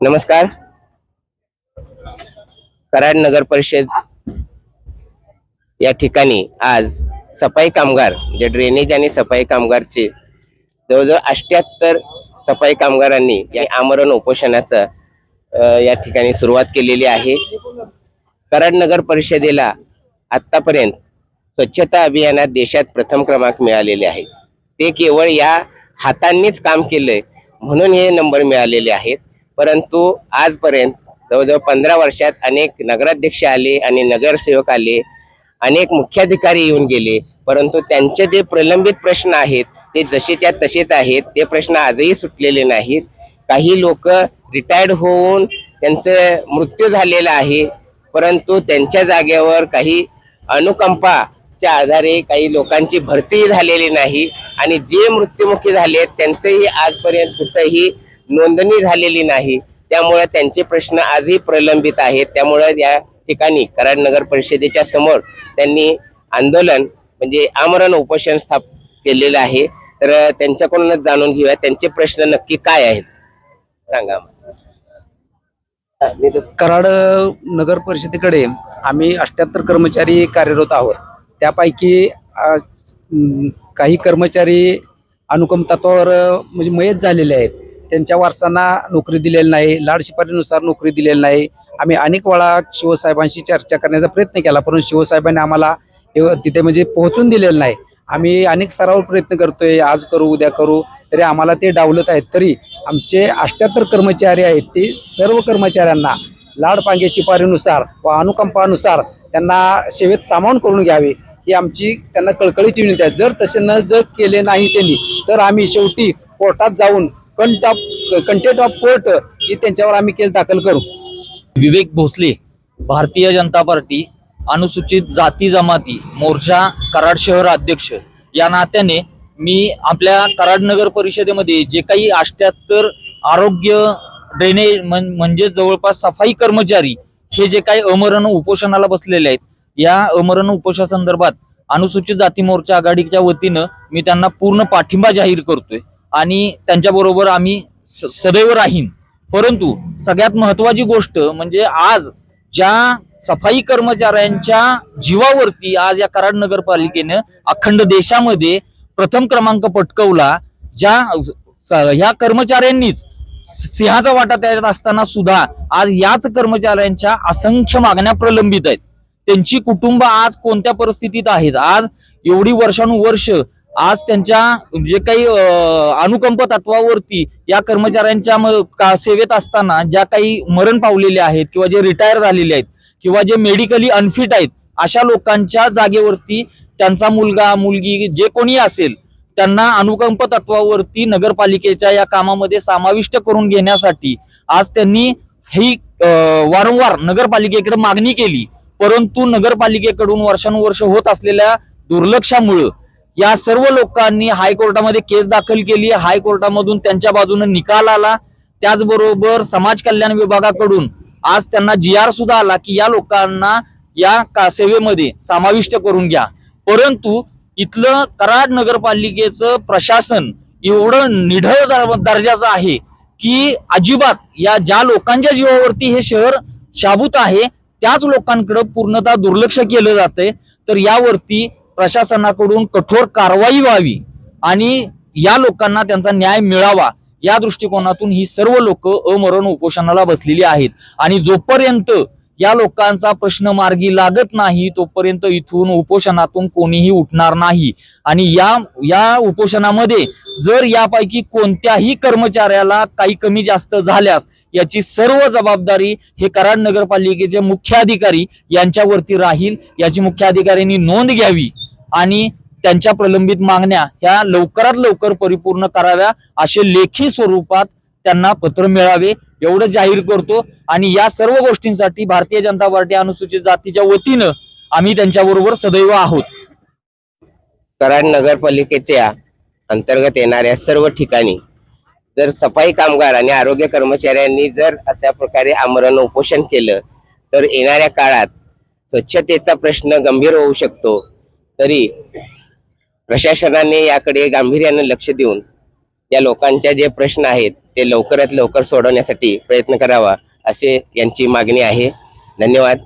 नमस्कार. कराड नगर परिषद या ठिकाणी आज सफाई कामगार जे ड्रेनेज आणि सफाई कामगारचे जवळजवळ अष्ट्याहत्तर सफाई कामगारांनी या आमरण उपोषणाचं या ठिकाणी सुरुवात केलेली आहे. कराड नगर परिषदेला आत्तापर्यंत स्वच्छता अभियानात देशात प्रथम क्रमांक मिळालेले आहेत. ते केवळ या हातांनीच काम केलंय म्हणून हे नंबर मिळालेले आहेत. परंतु आजपर्यंत जवळजवळ पंधरा वर्षात अनेक नगराध्यक्ष आले आणि नगरसेवक आले अनेक मुख्याधिकारी येऊन गेले. परंतु त्यांचे जे प्रलंबित प्रश्न आहेत ते जसेच्या तसेच आहेत. ते प्रश्न आजही सुटलेले नाहीत. काही लोक रिटायर्ड होऊन त्यांचं मृत्यू झालेला आहे. परंतु त्यांच्या जागेवर काही अनुकंपाच्या आधारे काही लोकांची भरतीही झालेली नाही. आणि जे मृत्युमुखी झाले त्यांचंही आजपर्यंत कुठंही नोंदणी झालेली नाही. त्यामुळे त्यांचे प्रश्न आजही प्रलंबित आहेत. त्यामुळे या ठिकाणी कराड नगर परिषदेच्या समोर त्यांनी आंदोलन म्हणजे आमरण उपोषण स्थाप केलेलं आहे. तर त्यांच्याकडूनच जाणून घेऊया. त्यांचे प्रश्न नक्की काय आहेत? सांगा कराड नगर परिषदेकडे आम्ही अठ्याहत्तर कर्मचारी कार्यरत आहोत. त्यापैकी काही कर्मचारी अनुकंप तत्वावर म्हणजे मयत झालेले आहेत. त्यांच्या वारसांना नोकरी दिलेली नाही लाड शिफारीनुसार नोकरी दिलेली नाही. आम्ही अनेक वेळा शिवसाहेबांशी चर्चा करण्याचा प्रयत्न केला परंतु शिवसाहेबांनी आम्हाला तिथे म्हणजे पोहोचून दिलेलं नाही. आम्ही अनेक स्तरावर प्रयत्न करतोय आज करू उद्या करू तरी आम्हाला ते डावलत आहेत. तरी आमचे अष्ट्याहत्तर कर्मचारी आहेत ते सर्व कर्मचाऱ्यांना लाडपांगे शिफारीनुसार व अनुकंपानुसार त्यांना सेवेत सामावून करून घ्यावे. ही आमची त्यांना कळकळीची विनंती आहे. जर तसे न जर केले नाही त्यांनी तर आम्ही शेवटी कोर्टात जाऊन contempt of contempt of court ही त्यांच्यावर आम्ही केस दाखल करू. विवेक भोसले भारतीय जनता पार्टी अनुसूचित जाती जमाती मोर्चा कराड शहर अध्यक्ष. या नात्याने मी आपल्या कराड नगर परिषदेमध्ये जे काही अष्ट्याहत्तर आरोग्य ड्रेनेज म्हणजे जवळपास सफाई कर्मचारी हे जे काही अमरण उपोषणाला बसलेले आहेत या अमरण उपोषासंदर्भात अनुसूचित जाती मोर्चा आघाडीच्या वतीनं मी त्यांना पूर्ण पाठिंबा जाहीर करतोय. आणि त्यांच्याबरोबर आम्ही सदैव राहीन. परंतु सगळ्यात महत्वाची गोष्ट म्हणजे आज ज्या सफाई कर्मचाऱ्यांच्या जीवावरती आज या कराड नगरपालिकेनं अखंड देशामध्ये प्रथम क्रमांक पटकवला ज्या ह्या कर्मचाऱ्यांनीच सिंहाचा वाटा त्याच्यात असताना सुद्धा आज याच कर्मचाऱ्यांच्या असंख्य मागण्या प्रलंबित आहेत. त्यांची कुटुंब आज कोणत्या परिस्थितीत आहेत? आज एवढी वर्षानुवर्ष आज त्यांच्या जे काही अनुकंप तत्वावरती या कर्मचाऱ्यांच्या म- का- सेवेत असताना ज्या काही मरण पावलेले आहेत किंवा जे रिटायर झालेले आहेत किंवा जे मेडिकली अनफिट आहेत अशा लोकांच्या जागेवरती त्यांचा मुलगा मुलगी जे कोणी असेल त्यांना अनुकंप तत्वावरती नगरपालिकेच्या या कामामध्ये समाविष्ट करून घेण्यासाठी आज त्यांनी ही वारंवार नगरपालिकेकडे मागणी केली. परंतु नगरपालिकेकडून वर्षानुवर्ष होत असलेल्या दुर्लक्षामुळं या सर्व लोकांनी हायकोर्टामध्ये केस दाखल केली. हायकोर्टामधून त्यांच्या बाजूने निकाल आला. त्याचबरोबर समाज कल्याण विभागाकडून आज त्यांना जी आर सुद्धा आला की या लोकांना या सेवेमध्ये समाविष्ट करून घ्या. परंतु इथलं कराड नगरपालिकेचं प्रशासन एवढं निढळ दर्जाचं आहे की अजिबात या ज्या लोकांच्या जीवावरती हे शहर शाबूत आहे त्याच लोकांकडे पूर्णतः दुर्लक्ष केलं जातंय. तर यावरती प्रशासनाकडून कठोर कारवाई व्हावी आणि या लोकांना त्यांचा न्याय मिळावा या दृष्टिकोनातून ही सर्व लोक अमरण उपोषणाला बसलेली आहेत. आणि जोपर्यंत या लोकांचा प्रश्न मार्गी लागत नाही तोपर्यंत इथून उपोषणातून कोणीही उठणार नाही. आणि या या उपोषणामध्ये जर यापैकी कोणत्याही कर्मचाऱ्याला काही कमी जास्त झाल्यास याची सर्व जबाबदारी हे कराड नगरपालिकेचे मुख्य अधिकारी यांच्यावरती राहील. याची मुख्याधिकाऱ्यांनी नोंद घ्यावी आणि त्यांच्या प्रलंबित मागण्या ह्या लवकरात लवकर परिपूर्ण कराव्या असे लेखी स्वरूपात त्यांना पत्र मिळावे एवढं जाहीर करतो. आणि या सर्व गोष्टींसाठी भारतीय जनता पार्टी अनुसूचित जातीच्या वतीनं आम्ही त्यांच्याबरोबर सदैव आहोत. कराड नगरपालिकेच्या अंतर्गत येणाऱ्या सर्व ठिकाणी जर सफाई कामगार आणि आरोग्य कर्मचाऱ्यांनी जर अशा प्रकारे आमरण उपोषण केलं तर येणाऱ्या काळात स्वच्छतेचा प्रश्न गंभीर होऊ शकतो. तरी प्रशासनाने याकडे गांभीर्यानं लक्ष देऊन या लोकांच्या जे प्रश्न आहेत ते लवकरात लवकर सोडवण्यासाठी प्रयत्न करावा असे यांची मागणी आहे. धन्यवाद.